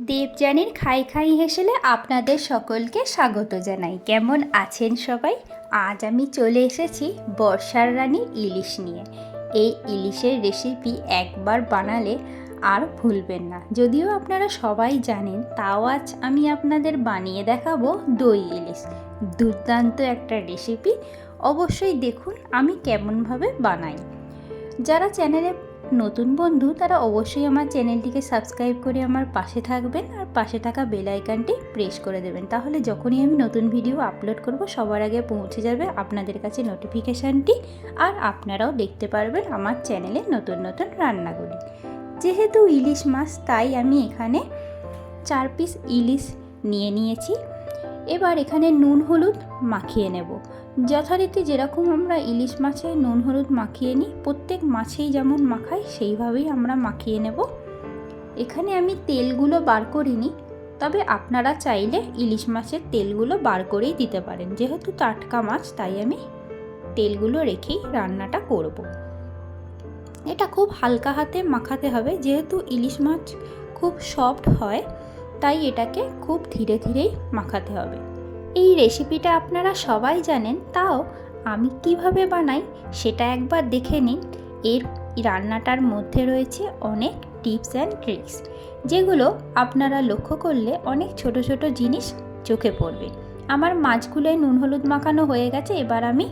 দেবযানীর খাই খাই হেসেলে আপনাদের সকলকে স্বাগত জানাই। কেমন আছেন সবাই? আজ আমি চলে এসেছি বর্ষার রানী ইলিশ নিয়ে। এই ইলিশের রেসিপি একবার বানালে আর ভুলবেন না। যদিও আপনারা সবাই জানেন, তাও আজ আমি আপনাদের বানিয়ে দেখাবো দই ইলিশ। দুর্দান্ত একটা রেসিপি অবশ্যই দেখুন আমি কেমনভাবে বানাই। যারা চ্যানেলে নতুন বন্ধু, তারা অবশ্যই আমার চ্যানেলটিকে সাবস্ক্রাইব করে আমার পাশে থাকবেন আর পাশে থাকা বেল আইকনটি প্রেস করে দেবেন। তাহলে যখনই আমি নতুন ভিডিও আপলোড করব, সবার আগে পৌঁছে যাবে আপনাদের কাছে নোটিফিকেশানটি আর আপনারাও দেখতে পারবেন আমার চ্যানেলে নতুন নতুন রান্নাগুলি। যেহেতু ইলিশ মাছ, তাই আমি এখানে চার পিস ইলিশ নিয়ে নিয়েছি। এবার এখানে নুন, হলুদ মাখিয়ে নেব। যথারীতি যেরকম আমরা ইলিশ মাছে নুন হলুদ মাখিয়ে নিই, প্রত্যেক মাছেই যেমন মাখাই সেইভাবেই আমরা মাখিয়ে নেব। এখানে আমি তেলগুলো বার করিনি, তবে আপনারা চাইলে ইলিশ মাছের তেলগুলো বার করেই দিতে পারেন। যেহেতু টাটকা মাছ, তাই আমি তেলগুলো রেখেই রান্নাটা করব। এটা খুব হালকা হাতে মাখাতে হবে, যেহেতু ইলিশ মাছ খুব সফট হয়, তাই এটাকে খুব ধীরে ধীরেই মাখাতে হবে। এই রেসিপিটা আপনারা সবাই জানেন, তাও আমি কীভাবে বানাই সেটা একবার দেখে নিন। এর রান্নাটার মধ্যে রয়েছে অনেক টিপস অ্যান্ড ট্রিক্স যেগুলো আপনারা লক্ষ্য করলে অনেক ছোট ছোট জিনিস চোখে পড়বে। আমার মাছগুলোয় নুন হলুদ মাখানো হয়ে গেছে, এবার আমি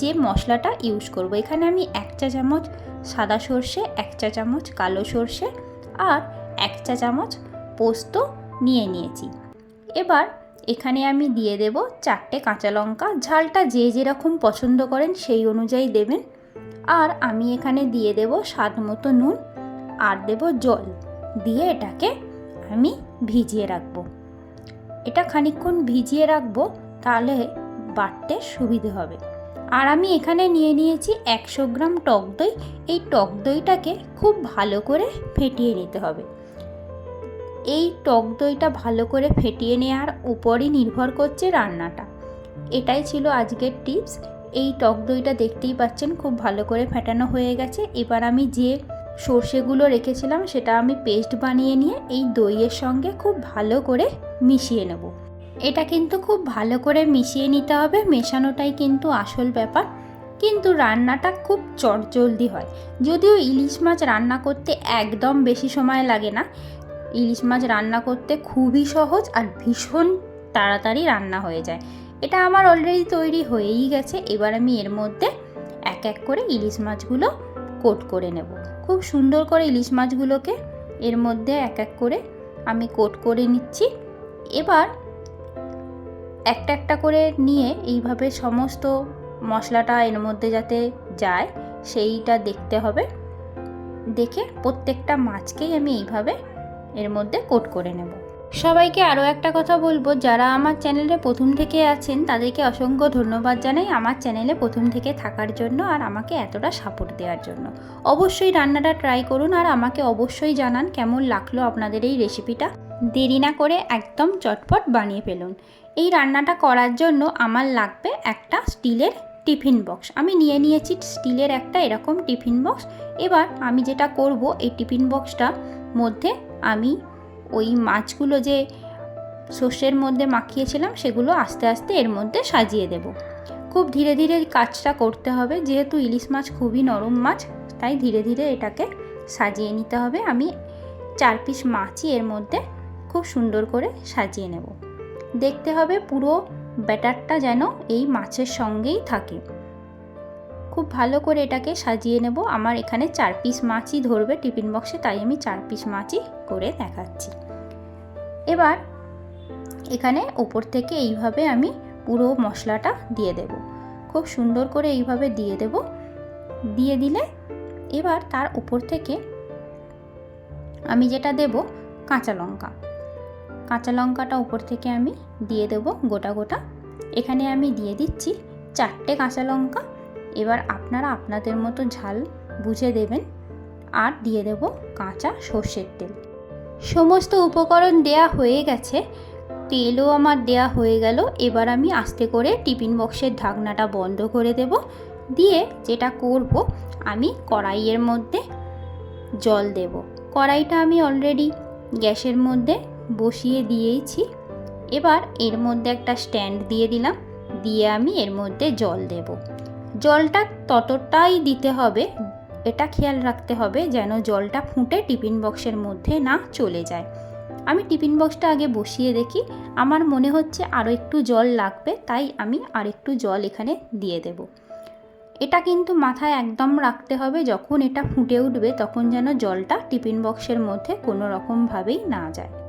যে মশলাটা ইউজ করব, এখানে আমি এক চা চামচ সাদা সর্ষে, এক চা চামচ কালো সর্ষে আর এক চা চামচ পোস্ত নিয়ে নিয়েছি। এবার এখানে আমি দিয়ে দেব চারটে কাঁচা লঙ্কা। ঝালটা যে যেরকম পছন্দ করেন সেই অনুযায়ী দেবেন। আর আমি এখানে দিয়ে দেব স্বাদ মতো নুন আর দেব জল। দিয়ে এটাকে আমি ভিজিয়ে রাখব। এটা খানিকক্ষণ ভিজিয়ে রাখব, তাহলে বাটতে সুবিধে হবে। আর আমি এখানে নিয়ে নিয়েছি একশো গ্রাম টক দই। এই টক দইটাকে খুব ভালো করে ফেটিয়ে নিতে হবে। এই টক দইটা ভালো করে ফেটিয়ে নেওয়ার উপরই নির্ভর করছে রান্নাটা। এটাই ছিল আজকের টিপস। এই টক দইটা দেখতেই পাচ্ছেন খুব ভালো করে ফেটানো হয়ে গেছে। এবার আমি যে সর্ষেগুলো রেখেছিলাম সেটা আমি পেস্ট বানিয়ে নিয়ে এই দইয়ের সঙ্গে খুব ভালো করে মিশিয়ে নেব। এটা কিন্তু খুব ভালো করে মিশিয়ে নিতে হবে, মেশানোটাই কিন্তু আসল ব্যাপার। কিন্তু রান্নাটা খুব চটজলদি হয়। যদিও ইলিশ মাছ রান্না করতে একদম বেশি সময় লাগে না ইলিশ মাছ রান্না করতে খুবই সহজ আর ভীষণ তাড়াতাড়ি রান্না হয়ে যায়। এটা আমার অলরেডি তৈরি হয়েই গেছে। এবার আমি এর মধ্যে এক এক করে ইলিশ মাছগুলো কোট করে নেব। খুব সুন্দর করে ইলিশ মাছগুলোকে এর মধ্যে এক এক করে আমি কোট করে নিচ্ছি। এবার একটা একটা করে নিয়ে এইভাবে সমস্ত মশলাটা এর মধ্যে যাতে যায়, সেইটা দেখতে হবে। দেখে প্রত্যেকটা মাছকেই আমি এইভাবে এর মধ্যে কোট করে নেব। সবাইকে আরও একটা কথা বলব, যারা আমার চ্যানেলে প্রথম থেকে আছেন, তাদেরকে অসংখ্য ধন্যবাদ জানাই আমার চ্যানেলে প্রথম থেকে থাকার জন্য আর আমাকে এতটা সাপোর্ট দেওয়ার জন্য। অবশ্যই রান্নাটা ট্রাই করুন আর আমাকে অবশ্যই জানান কেমন লাগল আপনাদের এই রেসিপিটা দেরি না করে একদম চটপট বানিয়ে ফেলুন। এই রান্নাটা করার জন্য আমার লাগবে একটা স্টিলের টিফিন বক্স আমি নিয়ে নিয়েছি স্টিলের একটা এরকম টিফিন বক্স এবার আমি যেটা করব, এই টিফিন বক্সটা মধ্যে আমি ওই মাছগুলো যে সর্ষের মধ্যে মাখিয়েছিলাম, সেগুলো আস্তে আস্তে এর মধ্যে সাজিয়ে দেব। খুব ধীরে ধীরে কাজটা করতে হবে, যেহেতু ইলিশ মাছ খুবই নরম মাছ, তাই ধীরে ধীরে এটাকে সাজিয়ে নিতে হবে। আমি চার পিস মাছই এর মধ্যে খুব সুন্দর করে সাজিয়ে নেব। দেখতে হবে পুরো ব্যাটারটা যেন এই মাছের সঙ্গেই থাকে। খুব ভালো করে এটাকে সাজিয়ে নেব। আমার এখানে চার পিস মাছই ধরবে টিফিন বক্সে, তাই আমি চার পিস মাছই করে দেখাচ্ছি। এবার এখানে ওপর থেকে এইভাবে আমি পুরো মশলাটা দিয়ে দেব। খুব সুন্দর করে এইভাবে দিয়ে দেব। দিয়ে দিলে এবার তার উপর থেকে আমি যেটা দেব, কাঁচা লঙ্কা। কাঁচা লঙ্কাটা উপর থেকে আমি দিয়ে দেব গোটা গোটা। এখানে আমি দিয়ে দিচ্ছি চারটে কাঁচা লঙ্কা এবার আপনারা আপনাদের মতো ঝাল বুঝে দেবেন। আর দিয়ে দেব কাঁচা সর্ষের তেল। সমস্ত উপকরণ দেয়া হয়ে গেছে। তেলও আমার দেয়া হয়ে গেল। এবার আমি আস্তে করে টিফিন বক্সের ঢাকনাটা বন্ধ করে দেব। দিয়ে যেটা করব, আমি কড়াইয়ের মধ্যে জল দেব। কড়াইটা আমি অলরেডি গ্যাসের মধ্যে বসিয়ে দিয়েইছি এবার এর মধ্যে একটা স্ট্যান্ড দিয়ে দিলাম। দিয়ে আমি এর মধ্যে জল দেব। জলটা ততটাই দিতে হবে, এটা খেয়াল রাখতে হবে যেন জলটা ফুটে টিফিন বক্সের মধ্যে না চলে যায়। আমি টিফিন বক্সটা আগে বসিয়ে দেখি, আমার মনে হচ্ছে আরও একটু জল লাগবে, তাই আমি আর একটু জল এখানে দিয়ে দেব। এটা কিন্তু মাথায় একদম রাখতে হবে, যখন এটা ফুটে উঠবে তখন যেন জলটা টিফিন বক্সের মধ্যে কোনো রকমভাবেই না যায়।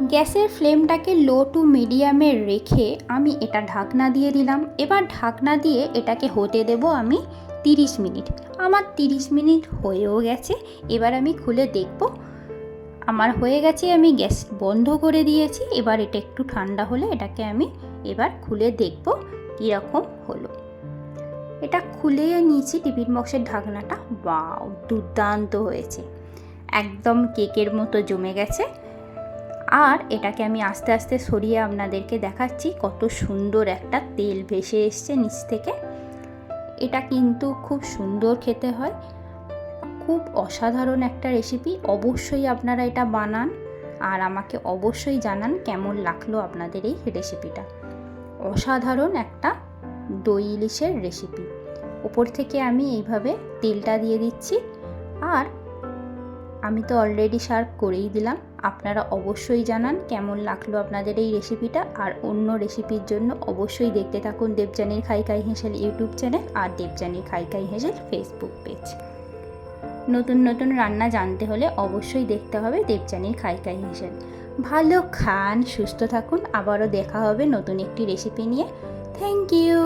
গ্যাসের ফ্লেমটাকে লো টু মিডিয়ামে রেখে আমি এটা ঢাকনা দিয়ে দিলাম। এবার ঢাকনা দিয়ে এটাকে হতে দেব আমি তিরিশ মিনিট। আমার তিরিশ মিনিট হয়েও গেছে। এবার আমি খুলে দেখব। আমার হয়ে গেছে, আমি গ্যাস বন্ধ করে দিয়েছি। এবার এটা একটু ঠান্ডা হলে এটাকে আমি এবার খুলে দেখব কীরকম হলো। এটা খুলে নিয়েছি টিফিন বক্সের ঢাকনাটা। বাও দুর্দান্ত হয়েছে। একদম কেকের মতো জমে গেছে। আর এটাকে আমি আস্তে আস্তে সরিয়ে আপনাদেরকে দেখাচ্ছি কত সুন্দর একটা তেল ভেসে এসছে নিচ থেকে। এটা কিন্তু খুব সুন্দর খেতে হয়। খুব অসাধারণ একটা রেসিপি অবশ্যই আপনারা এটা বানান আর আমাকে অবশ্যই জানান কেমন লাগল আপনাদের এই রেসিপিটা অসাধারণ একটা দই ইলিশের রেসিপি ওপর থেকে আমি এইভাবে তেলটা দিয়ে দিচ্ছি। আর আমি তো অলরেডি সার্ভ করেই দিলাম। আপনারা অবশ্যই জানান কেমন লাগল আপনাদের এই রেসিপিটা আর অন্য রেসিপির জন্য অবশ্যই দেখতে থাকুন দেবজানির খাই খাই হেসেল ইউটিউব চ্যানেল আর দেবজানির খাই খাই হেসেল ফেসবুক পেজ নতুন নতুন রান্না জানতে হলে অবশ্যই দেখতে হবে দেবজানির খাই খাই হেসেল। ভালো খান, সুস্থ থাকুন। আবারও দেখা হবে নতুন একটি রেসিপি নিয়ে। Thank you